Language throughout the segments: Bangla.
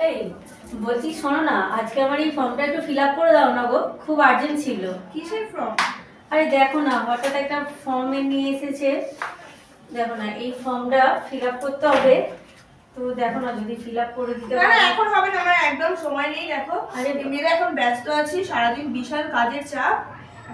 এই বলছি শোনো না আজকে আমার এই ফর্মটা একটু ফিল আপ করে দাও না গো খুব আর্জেন্ট ছিল। কিসের ফর্ম আরে দেখো না হঠাৎ একটা ফর্মে নিয়ে এসেছে। দেখো না এই ফর্মটা ফিল আপ করতে হবে। তো দেখো না যদি ফিল আপ করে দিতে না এখন হবে না আমার একদম সময় নেই দেখো। আরে এমনিতে এখন ব্যস্ত আছি সারাদিন বিশাল কাজের চাপ।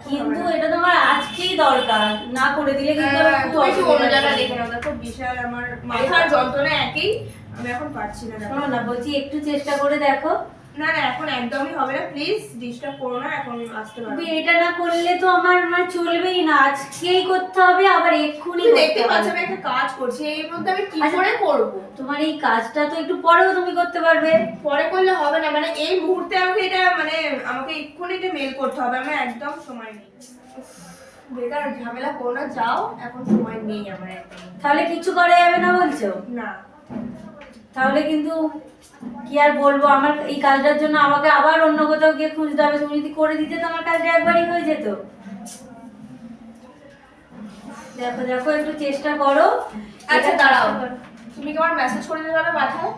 কিন্তু। এটা তোমার আজকেই দরকার না করে দিলে কিন্তু আমার হ্যাঁ, খুব অন্য অসুবিধা জায়গায় দেখো বিশাল আমার মাথার যন্ত্রণা একই। আমি এখন পারছি না শোনো না বলছি একটু চেষ্টা করে দেখো। না না এখন একদমই হবে না প্লিজ ডিস্টার্ব করো না এখন আসতে পারো। তুমি এটা না করলে তো আমার মানে চলবেই না আজকেই করতে হবে আবার এক্ষুনি দেখতে পাচ্ছ আমি একটা কাজ করছি এর মধ্যে আমি কি আচ্ছা। করে করব? তোমার এই কাজটা তো একটু পরেও তুমি করতে পারবে। পরে করলে হবে না মানে এই মুহূর্তে আমাকে এটা মানে আমাকে এক্ষুনি এটা মেল করতে হবে আমার একদম সময় নেই। বেকার ঝামেলা করো না যাও এখন সময় নেই আমার তাহলে কিছু করা যাবে না বলছো? না। তাহলে কিন্তু কি আর বলব? আমার এই কাজটার জন্য আমাকে আবার অন্য কোথাও গিয়ে খুঁজতে হবে। তুমি যদি করে দিতে তো আমার কাজটা একবারই হয়ে যেত। দেখো দেখো একটু চেষ্টা করো। আচ্ছা দাঁড়াও। তুমি কি আমার মেসেজ করে দিতে পারো মাথায়?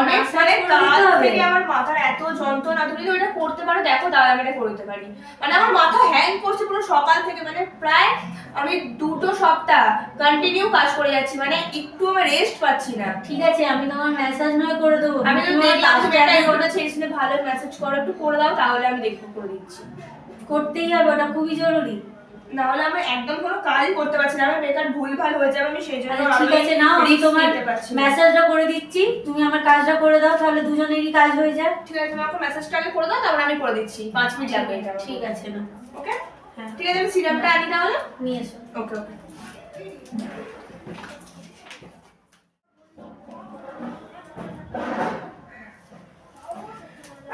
অনেক মানে কাল থেকে আমার মাথার এত যন্ত্রণা। তুমি যদি ওটা করতে পারো দেখো তাহলে আমি এটা করতে পারি। মানে আমার মাথা হ্যাং করছে পুরো সকাল থেকে। মানে প্রায় আমি দুটো সপ্তাহ কন্টিনিউ কাজ করে যাচ্ছি মানে একটু আমি রেস্ট পাচ্ছি না। ঠিক আছে আমি তোমার মেসেজ নয় করে দেবো। আমি তো দেখলাম তুমি একটু ইমোটা ছেড়েছিলে ভালো মেসেজ করো একটু করে দাও তাহলে আমি দেখব করে দিচ্ছি। করতেই হবে ওটা খুবই জরুরি। না হলে আমি একদম কোনো কাজই করতে পারছি না আমার বেকার ভুল ভালো হয়ে যাবে আমি সেই জন্য ঠিক আছে নাও আমি তোমার না। মেসেজটা করে দিচ্ছি তুমি আমার কাজটা করে দাও তাহলে দুজনেরই কাজ হয়ে যায়। ঠিক আছে তুমি আমাকে মেসেজটা আগে করে দাও তারপর আমি করে দিচ্ছি পাঁচ মিনিট লাগবে ঠিক আছে না ওকে ঠিক আছে আমি সিরামটা আনি তাহলে? নিয়ে এসো। ওকে ওকে।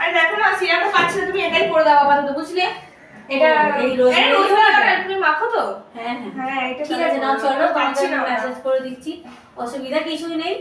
আর দেখো না পাচ্ছি না তুমি এটাই করে দাও আপাতত বুঝলে? এটা এই রোজ তুমি মাখো তো? হ্যাঁ হ্যাঁ। হ্যাঁ এটা ঠিক আছে নাও চলো পাচ্ছি না মেসেজ করে দিচ্ছি। অসুবিধা কিছুই নেই।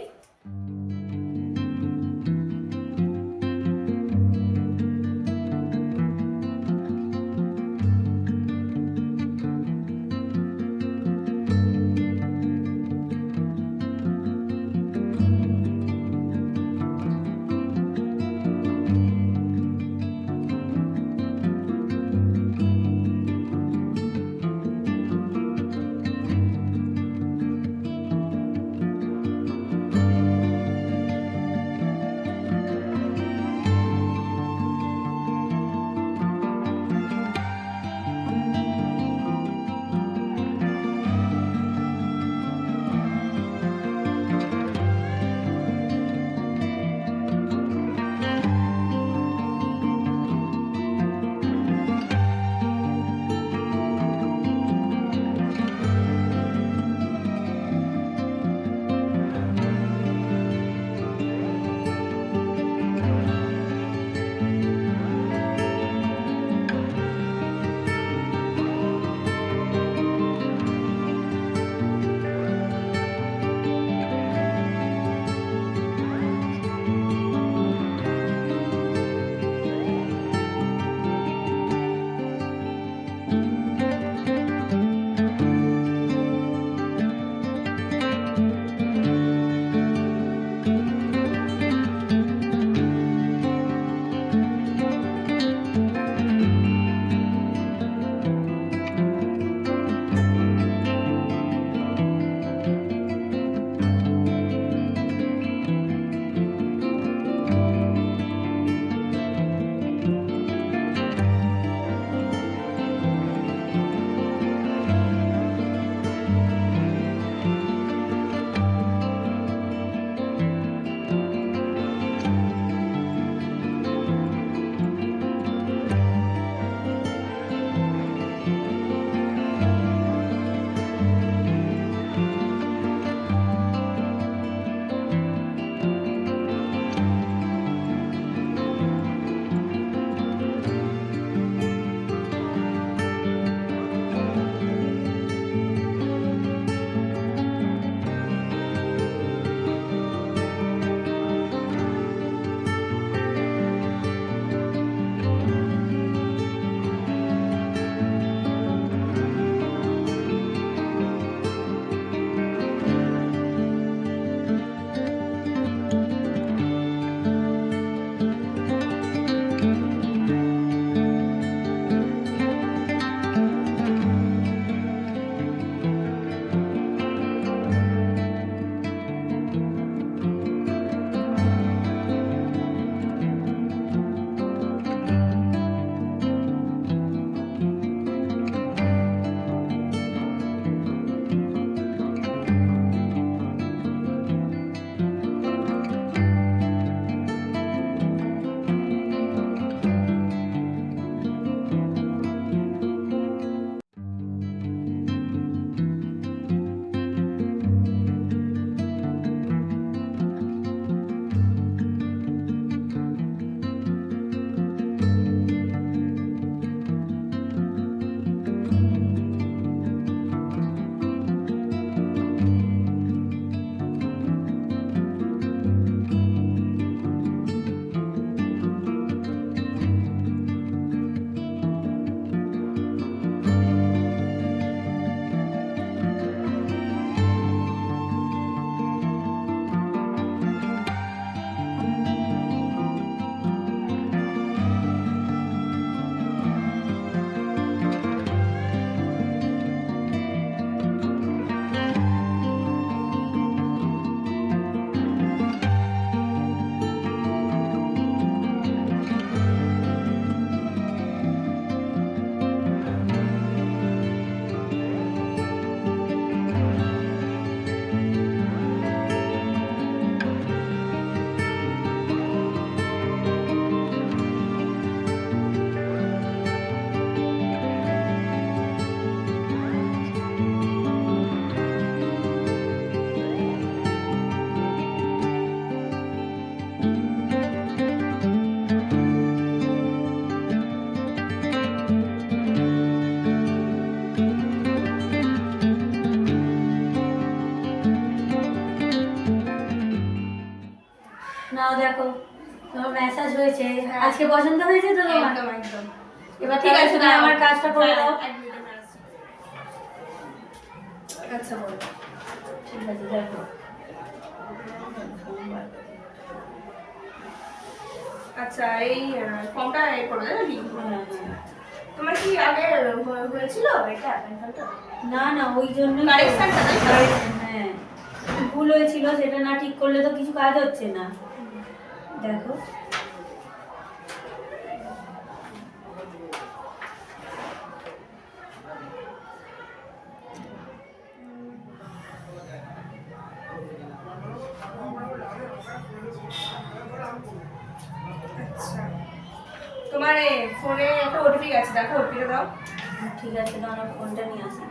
আজকে পছন্দ হয়েছে তো তোমার? একদম একদম। এবার ঠিক আছে তুমি আমার কাজটা করে দাও। হ্যাঁ, আসছি। আচ্ছা বলো। ঠিক আছে দেখো আচ্ছা এই ফর্মটা এ করে দেবে লিঙ্ক হ্যাঁ, হ্যাঁ। তোমার কি আগে হয়েছিল এটা না না ওই জন্য হ্যাঁ। ভুল হয়েছিল সেটা না ঠিক করলে তো কিছু কাজ হচ্ছে না। দেখো আচ্ছা তোমার এই ফোনে একটা ওটিপি গেছে দেখো ওটিপিটা দাও। ঠিক আছে দাঁড়া ফোনটা নিয়ে আসি।